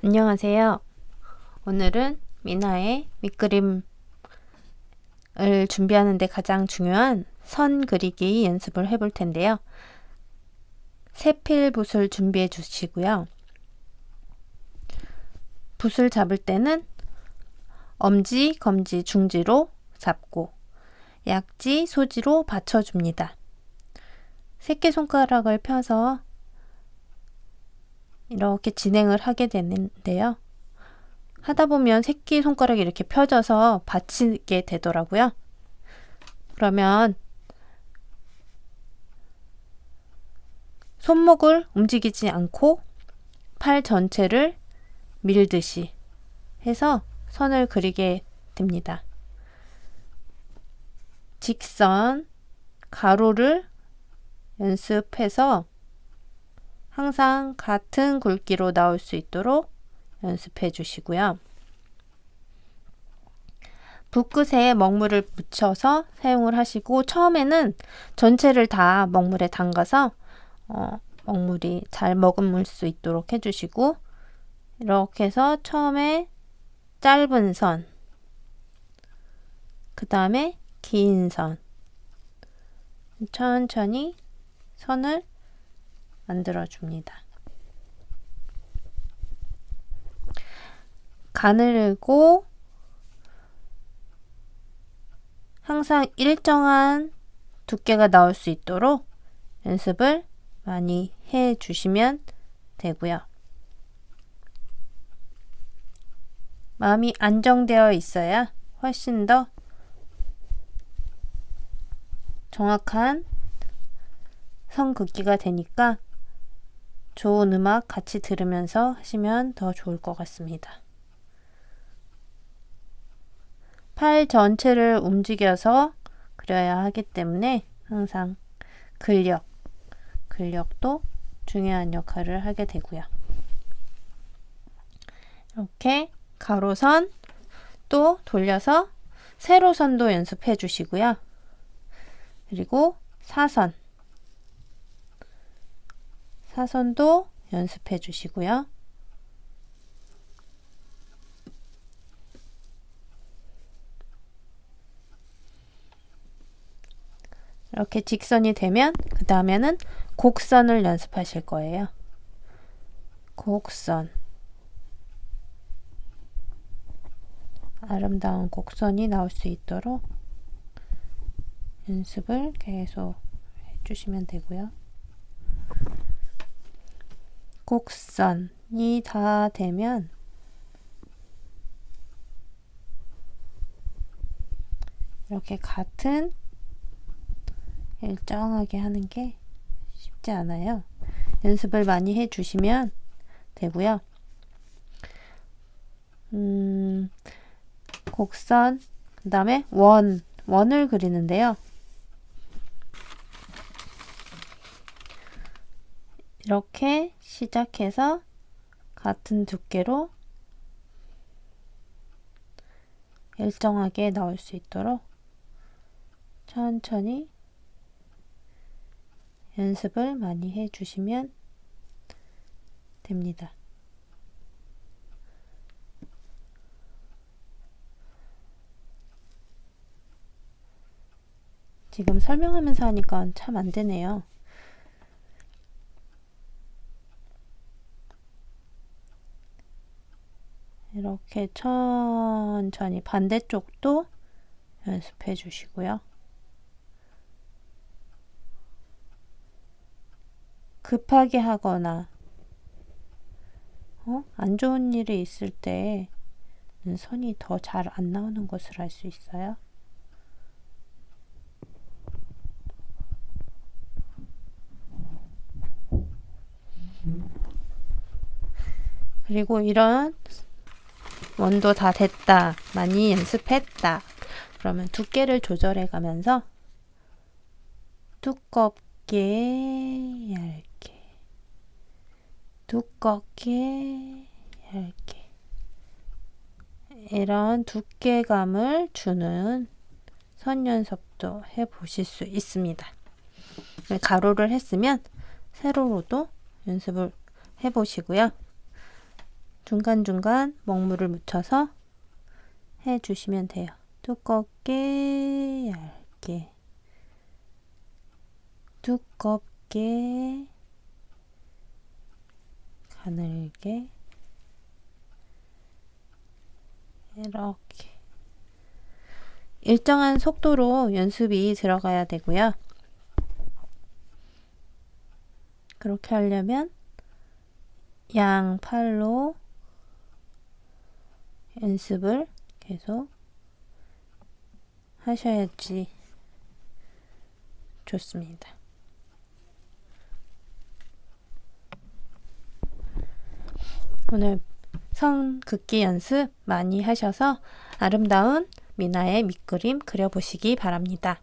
안녕하세요. 오늘은 미나의 밑그림을 준비하는데 가장 중요한 선 그리기 연습을 해볼 텐데요. 세필 붓을 준비해 주시고요. 붓을 잡을 때는 엄지, 검지, 중지로 잡고 약지, 소지로 받쳐줍니다. 새끼손가락을 펴서 이렇게 진행을 하게 되는데요. 하다 보면 새끼 손가락이 이렇게 펴져서 받치게 되더라고요. 그러면 손목을 움직이지 않고 팔 전체를 밀듯이 해서 선을 그리게 됩니다. 직선, 가로를 연습해서 항상 같은 굵기로 나올 수 있도록 연습해 주시고요. 붓끝에 먹물을 묻혀서 사용을 하시고 처음에는 전체를 다 먹물에 담가서 어, 먹물이 잘 머금을 수 있도록 해주시고 이렇게 해서 처음에 짧은 선, 그 다음에 긴 선, 천천히 선을 만들어줍니다. 가늘고 항상 일정한 두께가 나올 수 있도록 연습을 많이 해 주시면 되고요. 마음이 안정되어 있어야 훨씬 더 정확한 선 긋기가 되니까 좋은 음악 같이 들으면서 하시면 더 좋을 것 같습니다. 팔 전체를 움직여서 그려야 하기 때문에 항상 근력, 근력도 중요한 역할을 하게 되고요. 이렇게 가로선 또 돌려서 세로선도 연습해 주시고요. 그리고 사선 사선도 연습해 주시고요. 이렇게 직선이 되면 그 다음에는 곡선을 연습하실 거예요. 곡선 아름다운 곡선이 나올 수 있도록 연습을 계속 해주시면 되고요. 곡선이 다 되면 이렇게 같은 일정하게 하는 게 쉽지 않아요. 연습을 많이 해 주시면 되고요. 음, 곡선, 그 다음에 원, 원을 그리는데요. 이렇게 시작해서 같은 두께로 일정하게 나올 수 있도록 천천히 연습을 많이 해 주시면 됩니다. 지금 설명하면서 하니까 참 안 되네요. 이렇게 천천히 반대쪽도 연습해 주시고요. 급하게 하거나 어? 안 좋은 일이 있을 때 선이 더 잘 안 나오는 것을 알 수 있어요. 그리고 이런 원도 다 됐다. 많이 연습했다. 그러면 두께를 조절해 가면서 두껍게 얇게 두껍게 얇게 이런 두께감을 주는 선 연습도 해 보실 수 있습니다. 가로를 했으면 세로로도 연습을 해 보시고요. 중간중간 먹물을 묻혀서 해 주시면 돼요. 두껍게, 얇게, 두껍게, 가늘게, 이렇게. 일정한 속도로 연습이 들어가야 되고요. 그렇게 하려면 양 팔로 연습을 계속 하셔야지 좋습니다. 오늘 선 긋기 연습 많이 하셔서 아름다운 미나의 밑그림 그려보시기 바랍니다.